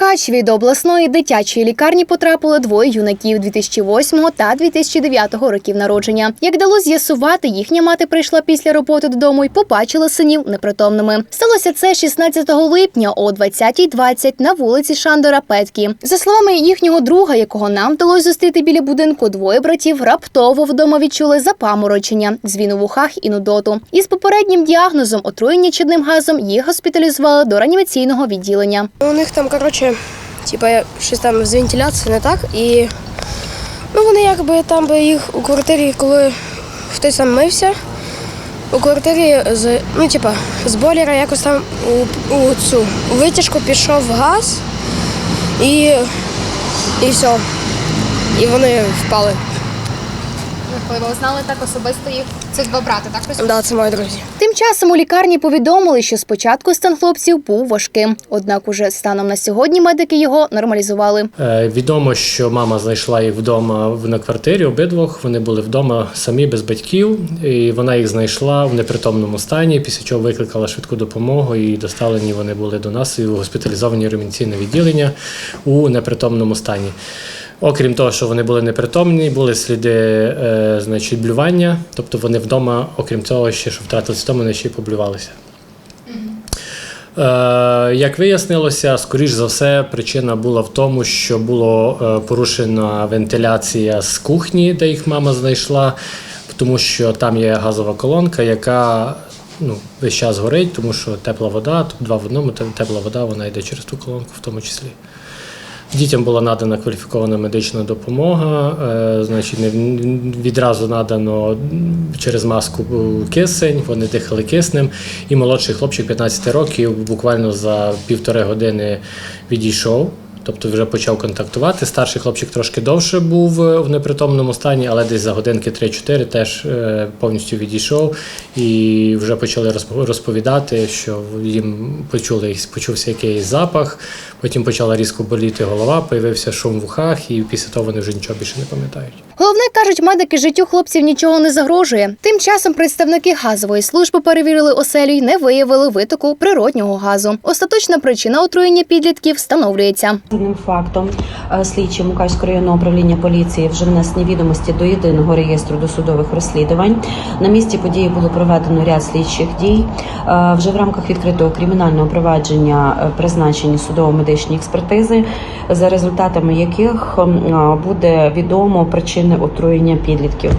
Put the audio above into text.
Мукачеві до обласної дитячої лікарні потрапили двоє юнаків 2008 та 2009 років народження. Як дало з'ясувати, їхня мати прийшла після роботи додому і побачила синів непритомними. Сталося це 16 липня о 20.20 на вулиці Шандора Петкі. За словами їхнього друга, якого нам вдалося зустріти біля будинку, двоє братів раптово вдома відчули запаморочення, дзвін у вухах і нудоту. Із попереднім діагнозом отруєння чадним газом їх госпіталізували до реанімаційного відділення. У них там, коротше, типа, щось там з вентиляцією не так. І ну, вони якби там би їх у квартирі, коли хтось там мився, у квартирі з, ну, типа, з бойлера якось там у, у цю у витяжку пішов газ і, і все. І вони впали. Ви знали так особисто їх. Це два брати, так? Так, да, це мої друзі. Часом у лікарні повідомили, що спочатку стан хлопців був важким. Однак, уже станом на сьогодні медики його нормалізували. Е, Відомо, що мама знайшла їх вдома на квартирі обидвох. Вони були вдома самі без батьків, і вона їх знайшла в непритомному стані. Після чого викликала швидку допомогу і доставлені вони були до нас і госпіталізовані в реанімаційне відділення у непритомному стані. Окрім того, що вони були непритомні, були сліди е, значить, блювання, тобто вони вдома, окрім цього, ще що втратили свідомо, вони ще й поблювалися. Е, Як вияснилося, скоріш за все, причина була в тому, що було е, порушена вентиляція з кухні, де їх мама знайшла, тому що там є газова колонка, яка ну, весь час горить, тому що тепла вода, тут два в одному, тепла вода вона йде через ту колонку в тому числі. Дітям була надана кваліфікована медична допомога, е, значить, відразу надано через маску кисень, вони дихали киснем. І молодший хлопчик 15 років буквально за півтори години відійшов. Тобто вже почав контактувати. Старший хлопчик трошки довше був е, в непритомному стані, але десь за годинки 3-4 теж е, повністю відійшов і вже почали розп- розповідати, що їм почули, почувся якийсь запах, потім почала різко боліти голова, появився шум в ухах, і після того вони вже нічого більше не пам'ятають. Головне кажуть, медики життю хлопців нічого не загрожує. Тим часом представники газової служби перевірили оселю й не виявили витоку природнього газу. Остаточна причина отруєння підлітків встановлюється. Даним фактом е, слідчі Мукачського районного управління поліції вже внесені відомості до єдиного реєстру досудових розслідувань. На місці події було проведено ряд слідчих дій. Е, Вже в рамках відкритого кримінального провадження е, призначені судово-медичні експертизи, за результатами яких буде відомо причини отруєння підлітків.